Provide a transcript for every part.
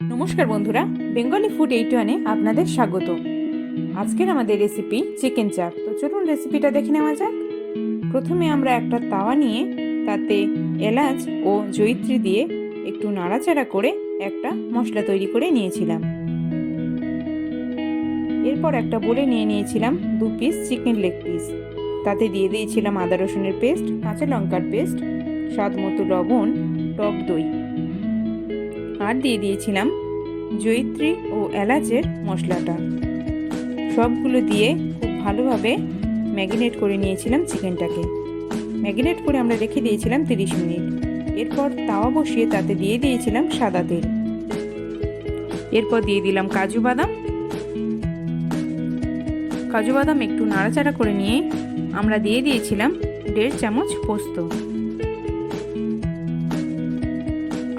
নমস্কার বন্ধুরা, Bengali food eight ওয়ানে আপনাদের স্বাগত। আজকের আমাদের রেসিপি চিকেন চাপ তো চলুন রেসিপিটা দেখে নেওয়া যাক। প্রথমে আমরা একটা তাওয়া নিয়ে তাতে এলাচ ও জয়িত্রী দিয়ে একটু নাড়াচাড়া করে একটা মশলা তৈরি করে নিয়েছিলাম। এরপর একটা বলে নিয়ে নিয়েছিলাম দু পিস চিকেন লেগ পিস তাতে দিয়ে দিয়েছিলাম আদা রসুনের পেস্ট কাঁচা লঙ্কার পেস্ট স্বাদ মতো লবণ, টক দই। আর দিয়ে দিয়েছিলাম জয়িত্রী ও এলাচের মশলাটা। সবগুলো দিয়ে খুব ভালোভাবে ম্যাগিনেট করে নিয়েছিলাম চিকেনটাকে। ম্যাগিনেট করে আমরা রেখে দিয়েছিলাম তিরিশ মিনিট। এরপর তাওয়া বসিয়ে তাতে দিয়ে দিয়েছিলাম সাদা তেল। এরপর দিয়ে দিলাম কাজু বাদাম। কাজু বাদাম একটু নাড়াচাড়া করে নিয়ে আমরা দিয়ে দিয়েছিলাম দেড় চামচ পোস্ত।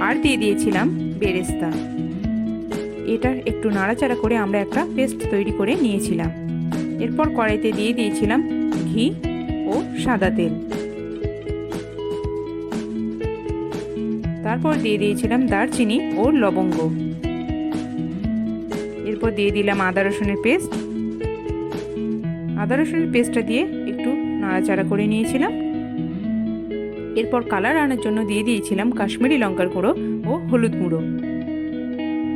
আর দিয়ে দিয়েছিলাম বেরেস্তা। এটা একটু নাড়াচাড়া করে আমরা একটা পেস্ট তৈরি করে নিয়েছিলাম। এরপর কড়াইতে দিয়ে দিয়েছিলাম ঘি ও সাদা তেল। তারপর দিয়ে দিয়েছিলাম দারচিনি ও লবঙ্গ। এরপর দিয়ে দিলাম আদা রসুনের পেস্ট। আদা রসুনের পেস্টটা দিয়ে একটু নাড়াচাড়া করে নিয়েছিলাম। এরপর কালার আনার জন্য দিয়ে দিয়েছিলাম কাশ্মীরি লঙ্কার গুঁড়ো ও হলুদ গুঁড়ো।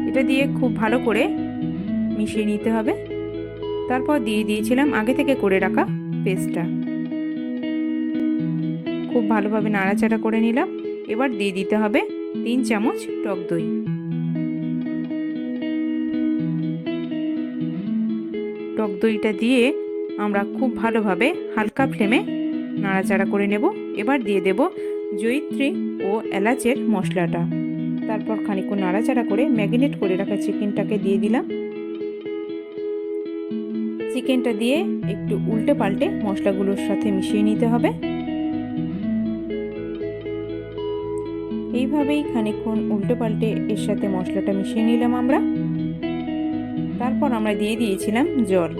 এটা দিয়ে খুব ভালো করে মিশিয়ে নিতে হবে। তারপর দিয়ে দিয়েছিলাম আগে থেকে করে রাখা পেস্টটা। খুব ভালোভাবে নাড়াচাড়া করে নিলাম। এবার দিয়ে দিতে হবে তিন চামচ টক দই। টক দইটা দিয়ে আমরা খুব ভালোভাবে হালকা ফ্লেমে নাড়াচাড়া করে নেব। এবার দিয়ে দেব জয়িত্রী ও এলাচের মশলাটা। তারপর খানিকক্ষণ নাড়াচাড়া করে ম্যাগিনেট করে রাখা চিকেনটাকে দিয়ে দিলাম। চিকেনটা দিয়ে একটু উল্টে পাল্টে মশলাগুলোর সাথে মিশিয়ে নিতে হবে। এইভাবেই খানিকক্ষণ উল্টে পাল্টে এর সাথে মশলাটা মিশিয়ে নিলাম আমরা। তারপর আমরা দিয়ে দিয়েছিলাম জল।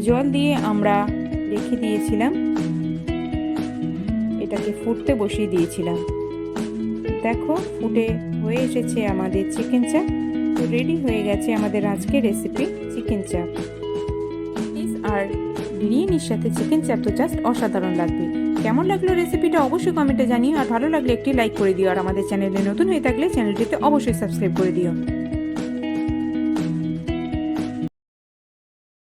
জল দিয়ে আমরা রেখে দিয়েছিলাম। এটাকে ফুটতে বসিয়ে দিয়েছিলাম। দেখো, ফুটে হয়ে এসেছে আমাদের চিকেন চাপ তো রেডি হয়ে গেছে আমাদের আজকের রেসিপি চিকেন চাপ আর বিরিয়ানির সাথে চিকেন চাপ তো জাস্ট অসাধারণ লাগবে। কেমন লাগল রেসিপিটা অবশ্যই কমেন্টে জানিও। আর ভালো লাগলে একটি লাইক করে দিও। আর আমাদের চ্যানেলে নতুন হয়ে থাকলে চ্যানেলটিতে অবশ্যই সাবস্ক্রাইব করে দিও।